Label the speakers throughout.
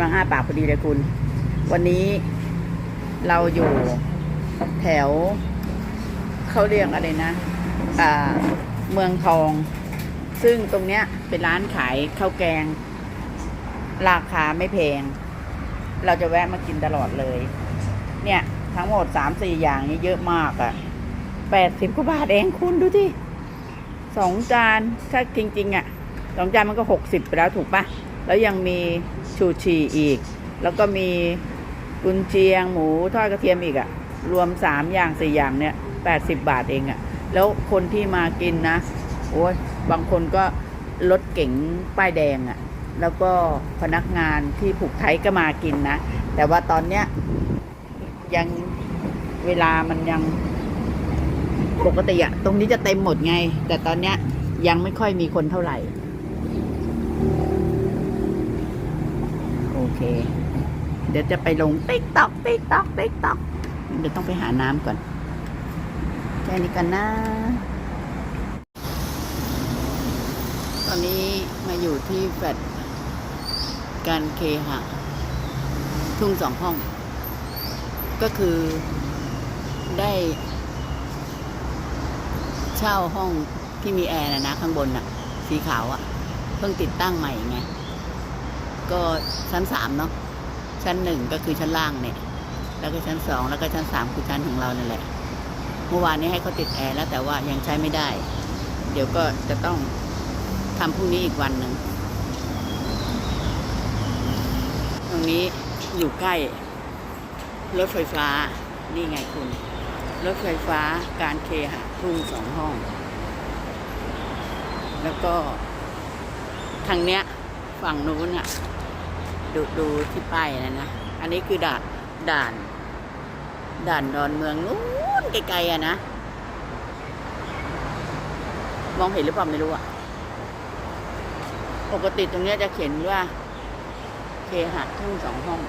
Speaker 1: ำลังอ้าปากพอดีเลยคุณ วันนี้เราอยู่แถวเขาเรียกอะไรนะอ่าเมืองทอง ซึ่งตรงเนี้ยเป็นร้านขายข้าวแกง ราคาไม่แพง เราจะแวะมากินตลอดเลย เนี่ยทั้งหมดสามสี่อย่างนี้เยอะมากอะ่ะแปดสิบกว่าบาทเองคุณดูที่สองจานถ้าจริง ๆอะ่ะสองจานมันก็หกสิบไปแล้วถูกปะ แล้วยังมีชูชีอีก แล้วก็มีกุนเชียงหมูทอดกระเทียมอีกอะ่ะ รวมสามอย่างสี่อย่างเนี่ยแปดสิบบาทเองอะ่ะ แล้วคนที่มากินนะ โอ้ยบางคนก็รถเก๋งป้ายแดงอะ่ะ แล้วก็พนักงานที่ผูกไทยก็มากินนะ แต่ว่าตอนเนี้ยยังเวลามันยังปกติอะตรงนี้จะเต็มหมดไง แต่ตอนเนี้ยยังไม่ค่อยมีคนเท่าไหร่ โอ เค เดี๋ยวจะไปลงติ๊กตอกติ๊กตอกติ๊กตอกเดี๋ยวต้องไปหาน้ำก่อนแค่นี้กันนะ ตอนนี้มาอยู่ที่แฟลตการเคหะ ทุ่งสองห้อง ก็คือได้เช่าห้องที่มีแอร์นะนะข้างบนน่ะ สีขาวอะ่ะ เพิ่งติดตั้งใหม่ไง ก็ชั้นสามเนาะชั้นหนึ่งก็คือชั้นล่างเนี่ย แล้วก็ชั้นสองแล้วก็ชั้นสามคือชั้นของเรานั่นแหละ เมื่อวานนี้ให้เขาติดแอร์แล้วแต่ว่ายังใช้ไม่ได้ เดี๋ยวก็จะต้องทำพรุ่งนี้อีกวันหนึ่งตรงนี้อยู่ใกล้ รถไฟฟ้านี่ไงคุณ รถไฟฟ้าการเคหะทุ่งสองห้อง แล้วก็ทางเนี้ยฝั่งนู้นอะ ดูดูที่ป้ายนะนะ อันนี้คือด่านด่าน ด่านดอนเมืองนู้นไกลๆอะนะ มองเห็นหรือเปล่าไม่รู้อะปกติตรงเนี้ยจะเขียนว่า เคหะทุ่งสองห้อง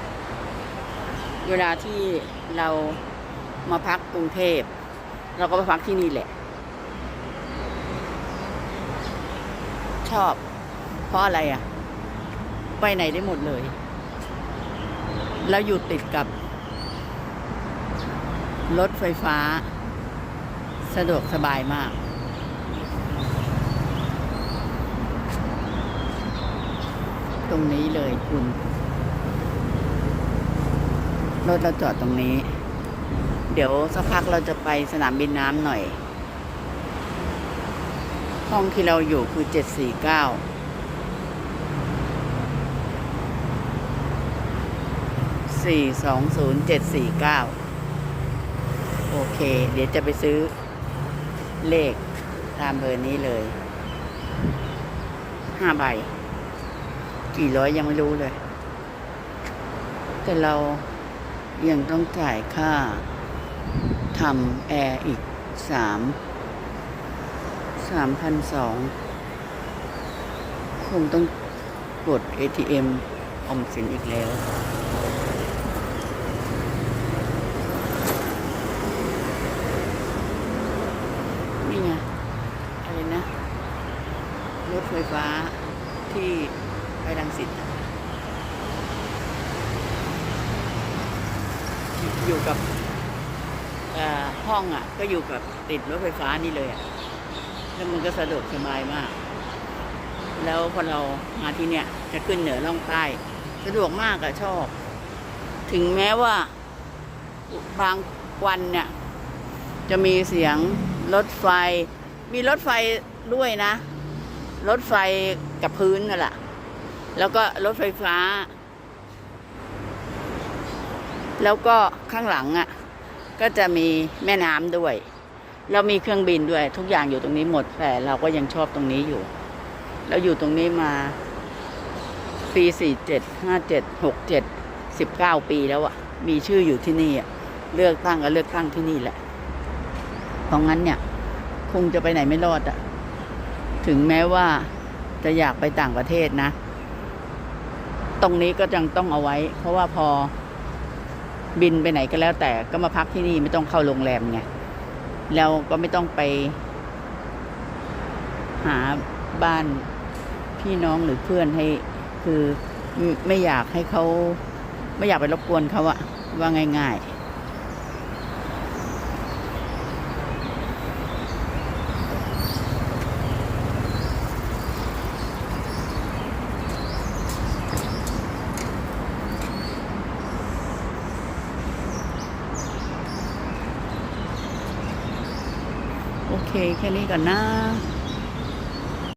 Speaker 1: เวลาที่เรามาพักกรุงเทพ เราก็ไปพักที่นี่แหละ ชอบ เพราะอะไรอะ ไปไหนได้หมดเลย แล้วอยู่ติดกับ รถไฟฟ้า สะดวกสบายมาก ตรงนี้เลยคุณ รถเราจอดตรงนี้ เดี๋ยวสักพักเราจะไปสนามบินน้ำหน่อย ห้องที่เราอยู่คือเจ็ดสี่เก้า สี่เก้าสี่สองศูนย์เจ็ดสี่เก้าโอเค เดี๋ยวจะไปซื้อเลขตามเบอร์นี้เลยห้าใบ กี่ร้อยยังไม่รู้เลย แต่เรายังต้องจ่ายค่าทำแอร์อีกสามสามพันสองคงต้องกด ATM ออมสินอีกแล้ว นี่ไง อะไรนะ รถไฟฟ้าที่ไปรัง สิตอะอยู่กับเอ่อห้องอะ ก็อยู่กับติดรถไฟฟ้านี่เลยอะแล้วมันก็สะดวกสบายมาก แล้วพอเรามาที่เนี่ย จะขึ้นเหนือล่องใต้ สะดวกมากอะชอบ ถึงแม้ว่าบางวันเนี่ย จะมีเสียงรถไฟ มีรถไฟด้วยนะ รถไฟกับพื้นนั่นแหละ แล้วก็รถไฟฟ้า แล้วก็ข้างหลังอะ่ะ ก็จะมีแม่น้ำด้วยแล้วมีเครื่องบินด้วย ทุกอย่างอยู่ตรงนี้หมดแต่เราก็ยังชอบตรงนี้อยู่ เราอยู่ตรงนี้มา ปีสี่เจ็ดห้าเจ็ดหกเจ็ดสิบเก้าปีแล้วอะ่ะ มีชื่ออยู่ที่นี่อะ่ะ เลือกตั้งก็เลือกตั้งที่นี่แหละเพราะงั้นเนี่ย คงจะไปไหนไม่รอดอะ่ะ ถึงแม้ว่าจะอยากไปต่างประเทศนะ ตรงนี้ก็ยังต้องเอาไว้ เพราะว่าพอบินไปไหนก็แล้วแต่ก็มาพักที่นี่ไม่ต้องเข้าโรงแรมไงแล้วก็ไม่ต้องไป หาบ้านพี่น้องหรือเพื่อนให้ คือไม่อยากให้เขา ไม่อยากไปรบกวนเขาอะว่าง่าย ๆ เคแค่นี้ก่อนนะ